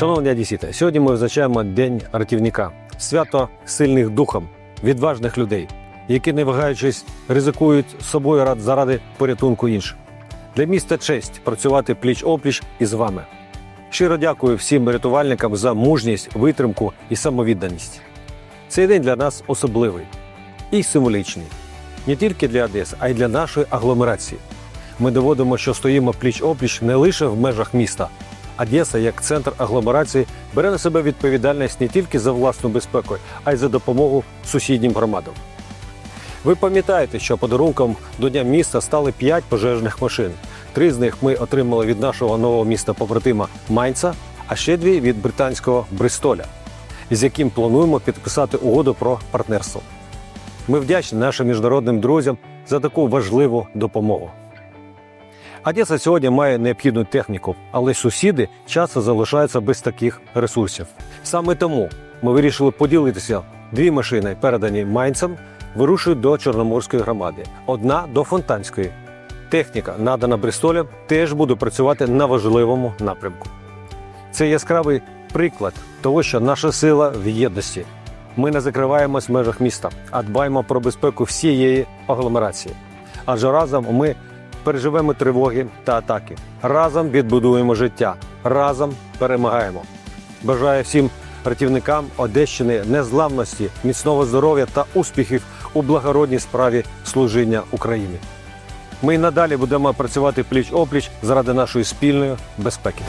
Шановні одесіти, сьогодні ми визначаємо День рятівника, свято сильних духом, відважних людей, які, не вагаючись, ризикують собою рад- заради порятунку інших. Для міста честь працювати пліч опліч із вами. Щиро дякую всім рятувальникам за мужність, витримку і самовідданість. Цей день для нас особливий і символічний не тільки для Одеси, а й для нашої агломерації. Ми доводимо, що стоїмо пліч опліч не лише в межах міста. Одеса, як центр агломерації, бере на себе відповідальність не тільки за власну безпеку, а й за допомогу сусіднім громадам. Ви пам'ятаєте, що подарунком до Дня міста стали 5 пожежних машин. Три з них ми отримали від нашого нового міста побратима Майнца, а ще дві від британського Бристоля, з яким плануємо підписати угоду про партнерство. Ми вдячні нашим міжнародним друзям за таку важливу допомогу. Одеса сьогодні має необхідну техніку, але сусіди часто залишаються без таких ресурсів. Саме тому ми вирішили поділитися. Дві машини, передані Майнцем, вирушують до Чорноморської громади, одна до Фонтанської. Техніка, надана Бристолем, теж буде працювати на важливому напрямку. Це яскравий приклад того, що наша сила в єдності. Ми не закриваємось в межах міста, а дбаємо про безпеку всієї агломерації. Адже разом ми переживемо тривоги та атаки. Разом відбудуємо життя, разом перемагаємо. Бажаю всім рятівникам Одещини незламності, міцного здоров'я та успіхів у благородній справі служіння Україні. Ми й надалі будемо працювати пліч опліч заради нашої спільної безпеки.